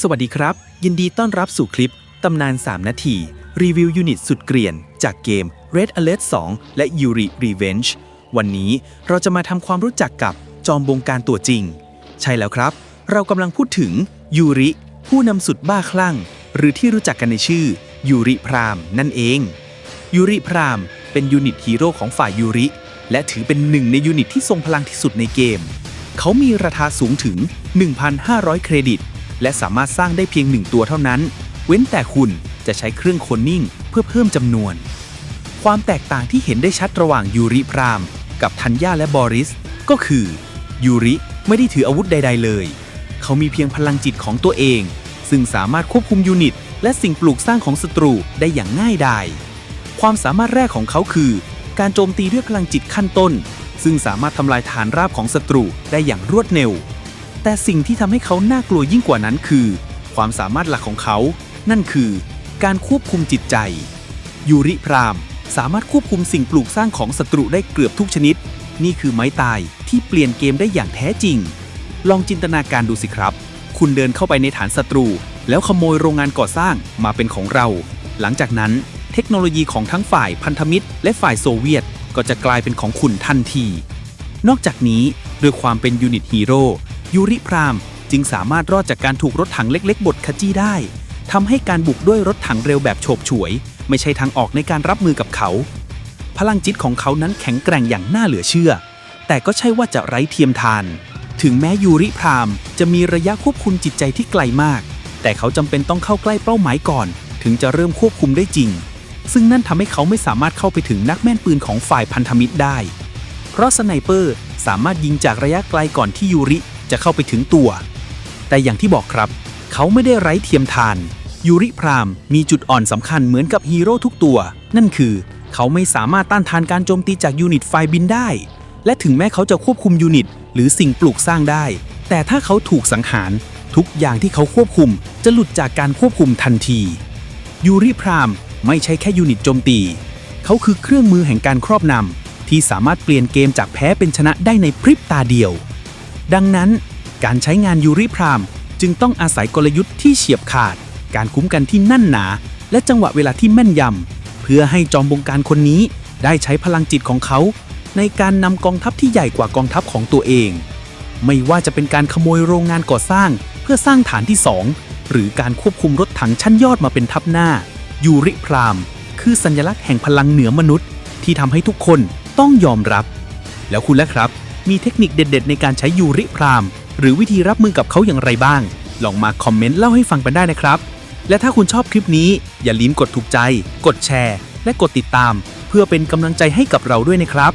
สวัสดีครับ ยินดีต้อนรับสู่คลิป ตำนาน 3 นาที รีวิวยูนิตสุดเกรียน จากเกม Red Alert 2 และ Yuri Revenge วันนี้เราจะมาทำความรู้จักกับจอมบงการตัวจริง ใช่แล้วครับ เรากำลังพูดถึงยูริ ผู้นำสุดบ้าคลั่ง หรือที่รู้จักกันในชื่อยูริพรามนั่นเองยูริพรามเป็นยูนิตฮีโร่ของฝ่ายยูริ และถือเป็นหนึ่งในยูนิตที่ทรงพลังที่สุดในเกม เขามีราคาสูงถึง 1,500 เครดิต และสามารถสร้างได้เพียงหนึ่งตัวเท่านั้น เว้นแต่คุณจะใช้เครื่องโคนนิ่งเพื่อเพิ่มจำนวน ความแตกต่างที่เห็นได้ชัดระหว่างยูริพราม กับทัญญาและบอริส ก็คือยูริไม่ได้ถืออาวุธใด ๆ เลย เขามีเพียงพลังจิตของตัวเอง ซึ่งสามารถควบคุมยูนิต และสิ่งปลูกสร้างของศัตรูได้อย่างง่ายดายความสามารถแรกของเขาคือ การโจมตีด้วยพลังจิตขั้นต้น ซึ่งสามารถทำลายฐานราบของศัตรูได้อย่างรวดเร็ว แต่สิ่งที่ทำให้เขาน่ากลัวยิ่งกว่านั้นคือ ความสามารถหลักของเขา นั่นคือ การควบคุมจิตใจ ยูริพรามสามารถควบคุมสิ่งปลูกสร้างของศัตรูได้เกือบทุกชนิด นี่คือไม้ตายที่เปลี่ยนเกมได้อย่างแท้จริง ลองจินตนาการดูสิครับ คุณเดินเข้าไปในฐานศัตรู แล้วขโมยโรงงานก่อสร้างมาเป็นของเรา หลังจากนั้นเทคโนโลยีของทั้งฝ่ายพันธมิตร และฝ่ายโซเวียต ก็จะกลายเป็นของคุณทันที นอกจากนี้ด้วยความเป็นยูนิตฮีโร่ ยูริพรามจึงสามารถรอดจากการถูกรถถังเล็กๆ บดขจี้ได้ทำให้การบุกด้วยรถถังเร็วแบบโฉบฉวย ไม่ใช่ทางออกในการรับมือกับเขา พลังจิตของเขานั้นแข็งแกร่งอย่างน่าเหลือเชื่อ แต่ก็ใช่ว่าจะไร้เทียมทาน ถึงแม้ยูริพรามจะมีระยะควบคุมจิตใจที่ไกลมาก แต่เขาจำเป็นต้องเข้าใกล้เป้าหมายก่อน ถึงจะเริ่มควบคุมได้จริง ซึ่งนั่นทำให้เขาไม่สามารถเข้าไปถึงนักแม่นปืนของฝ่ายพันธมิตรได้ เพราะสไนเปอร์สามารถยิงจากระยะไกลก่อนที่ยูริ จะเข้าไปถึงตัว แต่อย่างที่บอกครับ เขาไม่ได้ไร้เทียมทาน ยูริพรามมีจุดอ่อนสำคัญเหมือนกับฮีโร่ทุกตัว นั่นคือ เขาไม่สามารถต้านทานการโจมตีจากยูนิตไฟบินได้ และถึงแม้เขาจะควบคุมยูนิต หรือสิ่งปลูกสร้างได้ แต่ถ้าเขาถูกสังหาร ทุกอย่างที่เขาควบคุม จะหลุดจากการควบคุมทันทียูริพรามไม่ใช่แค่ยูนิตโจมตี เขาคือเครื่องมือแห่งการครอบนำที่สามารถเปลี่ยนเกมจากแพ้เป็นชนะได้ในพริบตาเดียว ดังนั้น การใช้งานยูริพรามจึงต้องอาศัยกลยุทธ์ที่เฉียบขาด การคุ้มกันที่นั่นหนา และจังหวะเวลาที่แม่นยำ เพื่อให้จอมบงการคนนี้ได้ใช้พลังจิตของเขา ในการนำกองทัพที่ใหญ่กว่ากองทัพของตัวเอง ไม่ว่าจะเป็นการขโมยโรงงานก่อสร้าง เพื่อสร้างฐานที่ 2 หรือการควบคุมรถถังชั้นยอดมาเป็นทัพหน้า ยูริพราม คือสัญลักษณ์แห่งพลังเหนือมนุษย์ ที่ทำให้ทุกคนต้องยอมรับ แล้วคุณล่ะครับ มีเทคนิคเด็ด ๆ ในการใช้ยูริพราม หรือวิธีรับมือกับเขาอย่างไรบ้าง ลองมาคอมเมนต์เล่าให้ฟังกันได้นะครับ และถ้าคุณชอบคลิปนี้ อย่าลืมกดถูกใจ กดแชร์ และกดติดตาม เพื่อเป็นกำลังใจให้กับเราด้วยนะครับ